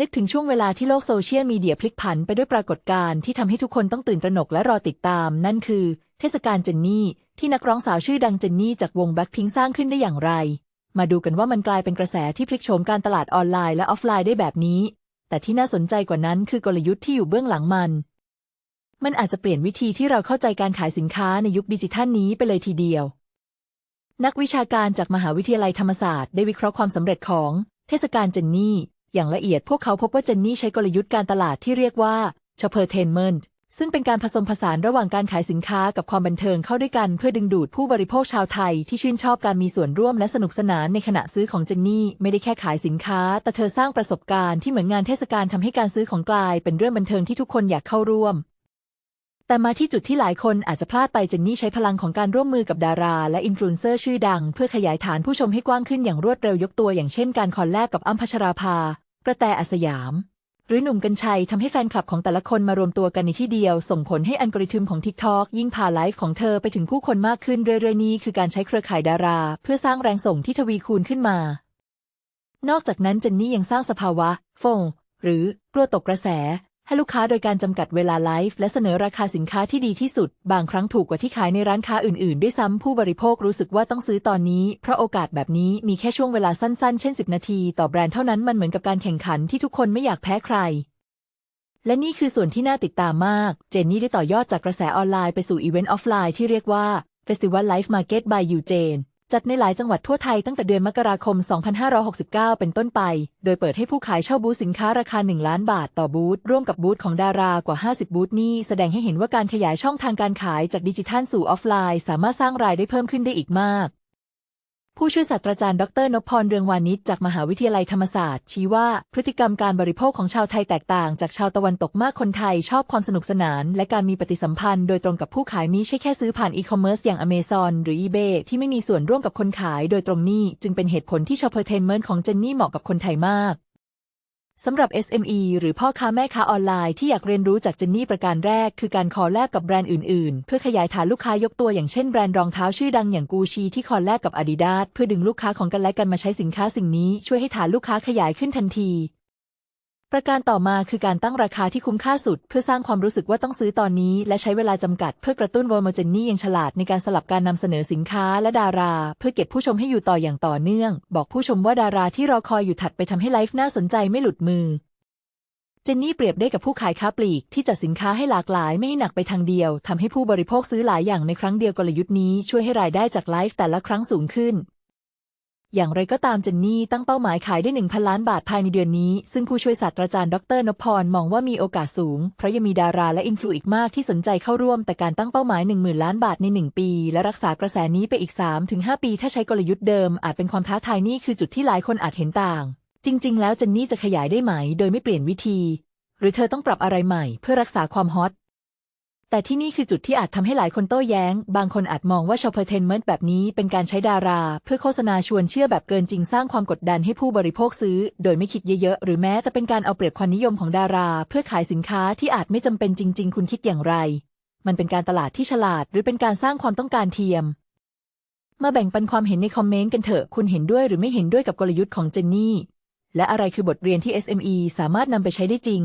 นึกถึงช่วงเวลาที่โลกโซเชียลมีเดียพลิกผันไปด้วยปรากฏการณ์ที่ทำให้ทุกคนต้องตื่นตระหนกและรอติดตาม นั่นคือ เทศกาลเจนนี่ ที่นักร้องสาวชื่อดังเจนนี่จากวงแบล็คพิงสร้างขึ้นได้อย่างไร มาดูกันว่ามันกลายเป็นกระแสที่พลิกโฉมการตลาดออนไลน์และออฟไลน์ได้แบบนี้ แต่ที่น่าสนใจกว่านั้นคือกลยุทธ์ที่อยู่เบื้องหลังมัน มันอาจจะเปลี่ยนวิธีที่เราเข้าใจการขายสินค้าในยุคดิจิทัลนี้ไปเลยทีเดียว นักวิชาการจากมหาวิทยาลัยธรรมศาสตร์ได้วิเคราะห์ความสำเร็จของเทศกาลเจนนี่ อย่างละเอียดพวกเขาพบว่าเจนนี่ใช้กลยุทธ์การตลาดที่เรียกว่า c h o p p e r t a i n m e n t ซึ่งเป็นการผสมผสานระหว่างการขายสินค้ากับความบันเทิงเข้าด้วยกันเพื่อดึงดูดผู้บริโภคชาวไทยที่ชื่นชอบการมีส่วนร่วมและสนุกสนานในขณะซื้อของเจนนี่ไม่ได้แค่ขายสินค้า แต่เธอสร้างประสบการณ์ที่เหมือนงานเทศกาลทำให้การซื้อของกลายเป็นเรื่องบันเทิงที่ทุกคนอยากเข้าร่วม แต่มาที่จุดที่หลายคนอาจจะพลาดไปเจนนี่ใช้พลังของการร่วมมือกับดารา และอินฟลูเอนเซอร์ชื่อดัง เพื่อขยายฐานผู้ชมให้กว้างขึ้นอย่างรวดเร็วยกตัวอย่างเช่น การคอลแลบกับอ้ำพัชราภา กระแตอาสยาม หรือหนุ่มกัญชัยทำให้แฟนคลับของแต่ละคนมารวมตัวกันในที่เดียว ส่งผลให้อัลกอริทึมของ TikTok ยิ่งพาไลฟ์ของเธอไปถึงผู้คนมากขึ้นเรื่อยๆนี้คือการใช้เครือข่ายดารา เพื่อสร้างแรงส่งที่ทวีคูณขึ้นมา นอกจากนั้นเจนนี่ยังสร้างสภาวะ ฟง หรือกลัวตกกระแส ให้ลูกค้าโดยการจำกัดเวลาไลฟ์และเสนอราคาสินค้าที่ดีที่สุด บางครั้งถูกกว่าที่ขายในร้านค้าอื่นๆ ด้วยซ้ำผู้บริโภครู้สึกว่าต้องซื้อตอนนี้ เพราะโอกาสแบบนี้มีแค่ช่วงเวลาสั้นๆ เช่น 10 นาทีต่อแบรนด์เท่านั้นมันเหมือนกับการแข่งขันที่ทุกคนไม่อยากแพ้ใคร และนี่คือส่วนที่น่าติดตามมาก เจนนี่ได้ต่อยอดจากกระแสออนไลน์ไปสู่อีเวนต์ออฟไลน์ที่เรียกว่า Festival Life Market by Eugene จัดในหลายจังหวัดทั่วไทยตั้งแต่เดือนมกราคม 2569 เป็นต้นไป โดยเปิดให้ผู้ขายเช่าบูธสินค้าราคา 1 ล้านบาทต่อบูธ ร่วมกับบูธของดารากว่า 50 บูธนี้ แสดงให้เห็นว่าการขยายช่องทางการขายจากดิจิทัลสู่ออฟไลน์ สามารถสร้างรายได้เพิ่มขึ้นได้อีกมาก ผู้ช่วยศาสตราจารย์ดรนพพรเรืองวานิชจากมหาวิทยาลัยธรรมศาสตร์ ชี้ว่าพฤติกรรมการบริโภคของชาวไทยแตกต่างจากชาวตะวันตกมากคนไทยชอบความสนุกสนาน และการมีปฏิสัมพันธ์โดยตรงกับผู้ขายมิใช่แค่ซื้อผ่านอีคอมเมิร์ซอย่างอเมซอนหรือ eBay ที่ไม่มีส่วนร่วมกับคนขายโดยตรงนี้จึงเป็นเหตุผลที่ชอปเปอร์เทนเมนต์ของเจนนี่เหมาะกับคนไทยมาก สำหรับ SME หรือพ่อค้าแม่ค้าออนไลน์ที่อยากเรียนรู้จากเจนนี่ประการแรก คือการคอลแลบกับแบรนด์อื่นๆ เพื่อขยายฐานลูกค้ายกตัวอย่างเช่นแบรนด์รองเท้าชื่อดังอย่างกูชีที่คอลแลบกับอาดิดาสเพื่อดึงลูกค้าของกันและกันมาใช้สินค้าสิ่งนี้ช่วยให้ฐานลูกค้าขยายขึ้นทันที ประการต่อมาคือการตั้งราคาที่คุ้มค่าสุด เพื่อสร้างความรู้สึกว่าต้องซื้อตอนนี้ และใช้เวลาจำกัดเพื่อกระตุ้นวอลมเจนนี่ยังฉลาดในการสลับการนำเสนอสินค้าและดารา เพื่อเก็บผู้ชมให้อยู่ต่ออย่างต่อเนื่อง บอกผู้ชมว่าดาราที่รอคอยอยู่ถัดไปทำให้ไลฟ์น่าสนใจไม่หลุดมือเจนนี่เปรียบได้กับผู้ขายค้าปลีกที่จัดสินค้าให้หลากหลายไม่ให้หนักไปทางเดียวทำให้ผู้บริโภคซื้อหลายอย่างในครั้งเดียวกลยุทธ์นี้ช่วยให้รายได้จากไลฟ์แต่ละครั้งสูงขึ้น อย่างไรก็ตามเจนนี่ตั้งเป้าหมายขายได้ 1,000 ล้านบาทภายในเดือนนี้ ซึ่งผู้ช่วยศาสตราจารย์ดรนพพรมองว่ามีโอกาสสูง เพราะยังมีดาราและอินฟลูอีกมากที่สนใจเข้าร่วม แต่การตั้งเป้าหมาย 10,000 ล้านบาทใน 1 ปี และรักษากระแสนี้ไปอีก 3-5 ปี ถ้าใช้กลยุทธ์เดิมอาจเป็นความท้าทายนี่คือจุดที่หลายคนอาจเห็นต่าง จริง ๆ แล้วเจนนี่จะขยายได้ไหม โดยไม่เปลี่ยนวิธี หรือเธอต้องปรับอะไรใหม่ เพื่อรักษาความฮอต แต่ที่นี่คือจุดที่อาจทำให้หลายคนโต้แย้ง บางคนอาจมองว่าชอปเปอร์เทนเมนต์แบบนี้เป็นการใช้ดารา เพื่อโฆษณาชวนเชื่อแบบเกินจริงสร้างความกดดันให้ผู้บริโภคซื้อ โดยไม่คิดเยอะๆ หรือแม้แต่เป็นการเอาเปรียบความนิยมของดารา เพื่อขายสินค้าที่อาจไม่จำเป็นจริง ๆ คุณคิดอย่างไร มันเป็นการตลาดที่ฉลาด หรือเป็นการสร้างความต้องการเทียม มาแบ่งปันความเห็นในคอมเมนต์กันเถอะ คุณเห็นด้วยหรือไม่เห็นด้วยกับกลยุทธ์ของเจนนี่ และอะไรคือบทเรียนที่ SME สามารถนำไปใช้ได้จริง